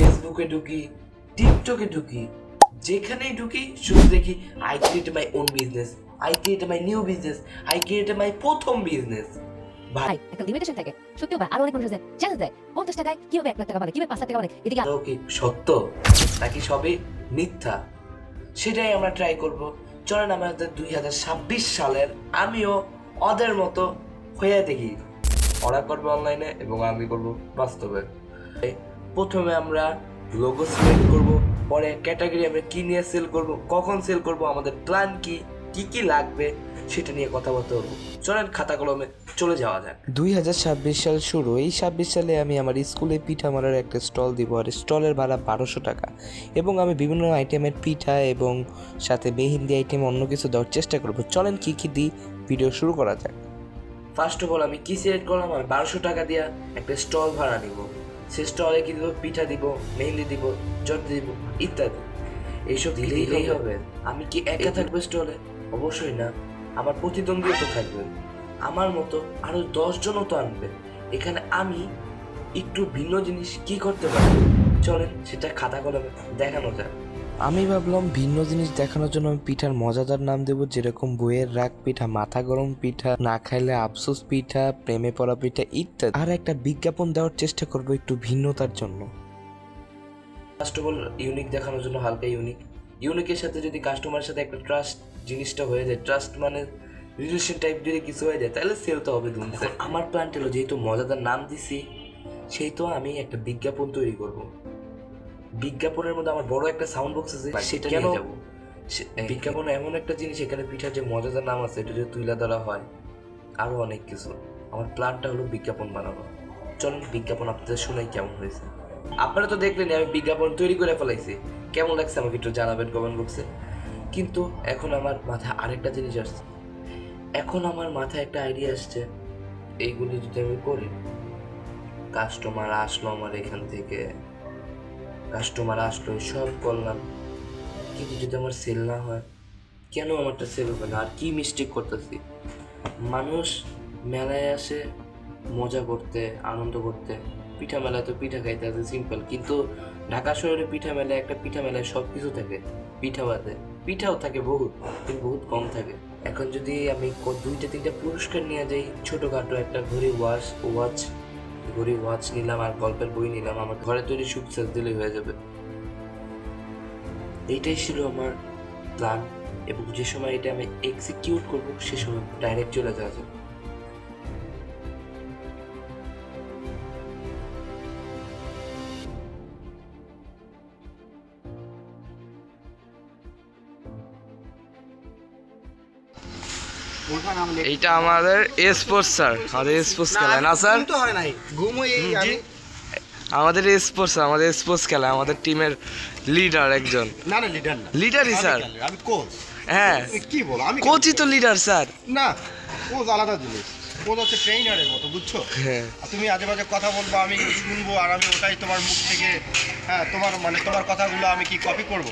ফেসবুকে ঢুকি টিকটকে ঢুকি যেখানেই ঢুকি শুধু দেখি I create my own business I create my new business I create my প্রথম বিজনেস ভাই ভাই একটা লিমিটেশন থাকে। সত্যি ভাই আরও অনেক মানুষ আছে চ্যালেঞ্জ দেয়। পঞ্চাশ টাকায় কীভাবে এক লাখ টাকা বানে কীভাবে পাঁচ টাকা বানে এদিকে আদৌ কি সত্য? নাকি সবই মিথ্যা? সেটাই আমরা ট্রাই করব। চলেন আমাদের দুই হাজার ছাব্বিশ সালের আমিও ওদের মতো হয়ে দেখি। ওরা করব অনলাইনে এবং আমি করব বাস্তবে। প্রথমে আমরা লোগো সিলেক্ট করব পরে ক্যাটাগরি আমরা কি নিয়ে সেল করব কখন সেল করব আমাদের প্ল্যান কি কি কি লাগবে সেটা নিয়ে কথা বলতে হবে চলেন খাতা কলমে চলে যাওয়া যাক। দুই হাজার ছাব্বিশ সাল শুরু। এই ছাব্বিশ সালে আমি আমার স্কুলে পিঠা মারার একটা স্টল দিব আর স্টলের ভাড়া বারোশো টাকা। এবং আমি বিভিন্ন আইটেমের পিঠা এবং সাথে মেহেন্দি আইটেম অন্য কিছু দেওয়ার চেষ্টা করব। চলেন কি কি দিই ভিডিও শুরু করা যাক। ফার্স্ট অফ অল আমি কি সিলেক্ট করলাম? আমি বারোশো টাকা দিয়ে একটা স্টল ভাড়া নিব। সে স্টলে কি দিব? পিঠা দিব মেহেন্দি দিব জট দিব ইত্যাদি। এইসব দিলেই হবে। আমি কি একা থাকব স্টলে? অবশ্যই না। আমার প্রতিদ্বন্দ্বীও তো থাকবে আমার মতো আরও দশজনও তো আনবে। এখানে আমি একটু ভিন্ন জিনিস কি করতে পারি? চলেন সেটা খাতা কলমে দেখানো যায় আমি ভাবলাম ভিন্ন জিনিস দেখানোর জন্য আমি পিঠার মজাদার নাম দেবো, যেরকম বইয়ের রাগ পিঠা, মাথা গরম পিঠা, না খাইলে আফসোস পিঠা, প্রেমে পড়া পিঠা ইত্যাদি। আর একটা বিজ্ঞাপন দেওয়ার চেষ্টা করব একটু ভিন্নতার জন্য। ফার্স্ট অফ অল ইউনিক দেখানোর জন্য হালকা ইউনিক ইউনিকের সাথে যদি কাস্টমারের সাথে একটা ট্রাস্ট জিনিসটা হয়ে যায় ট্রাস্ট মানে রিলেশন টাইপ যদি কিছু হয়ে যায়, তাহলে সেল তো হবে ধুমছে আমার প্ল্যানটা হলো, যেহেতু মজাদার নাম দিছি, সেই তো আমি একটা বিজ্ঞাপন তৈরি করব। বিজ্ঞাপনের মধ্যে আমার বড় একটা সাউন্ড বক্স আছে সেটা নিয়ে যাব। বিজ্ঞাপন এমন একটা জিনিস এখানে পিঠার যে মজাদার নাম আছে এটা যদি তুলে ধরা হয় আরও অনেক কিছু। আমার প্ল্যানটা হলো বিজ্ঞাপন বানানো। চলুন বিজ্ঞাপন আপনাদের শোনাই কেমন হয়েছে। আপনারা তো দেখলেন আমি বিজ্ঞাপন তৈরি করে ফেলাইছি। কেমন লাগছে আমাকে একটু জানাবেন কমেন্ট বক্সে কিন্তু এখন আমার মাথায় আরেকটা জিনিস আসছে। এখন আমার মাথায় একটা আইডিয়া আসছে। এইগুলি যদি আমি করি কাস্টমার আসলো আমার এখান থেকে। কাস্টমার আসলো, সব করলাম। কিন্তু যদি আমার সেল না হয়, কেন আমারটা সেল হবে না? আর কি মিস্টেক করতেছি? মানুষ মেলায় আসে, মজা করতে, আনন্দ করতে। পিঠা মেলায় তো পিঠা খাইতে আছে সিম্পল কিন্তু ঢাকা শহরে পিঠা মেলায়, একটা পিঠা মেলায় সব কিছু থাকে। পিঠা বাদে। পিঠাও থাকে বহুত, কিন্তু বহুত কম থাকে। এখন যদি আমি দুইটা, তিনটা পুরস্কার নিয়ে যাই, ছোটোখাটো একটা ঘড়ি ওয়াচ ওয়াচ ঘড়ি ওয়াচ নিলাম আর গল্পের বই নিলাম, আমার ঘরে তৈরি সুকসেস দিলেই হয়ে যাবে। এইটাই ছিল আমার প্ল্যান এবং যে সময় এটা আমি এক্সিকিউট করব, সে সময় ডাইরেক্ট চলে যাওয়া যাবে। এইটা আমাদের স্পোর্টস স্যার। আমাদের স্পোর্টস খেলা না স্যার? তো হয় নাই। ঘুম এই আমি আমাদের স্পোর্টস আমাদের স্পোর্টস খেলা আমাদের টিমের লিডার একজন। না না লিডার না। লিডারই স্যার। আমি কোচ হ্যাঁ। কি বলো? আমি কোচই তো লিডার স্যার। না কোচ আলাদা জিনিস। কোচ হচ্ছে ট্রেনারের মতো বুঝছ? হ্যাঁ। তুমি আজে বাজে কথা বলব আমি শুনব আর আমি ওটাই তোমার মুখ থেকে হ্যাঁ তোমার মানে তোমার কথাগুলো আমি কি কপি করব?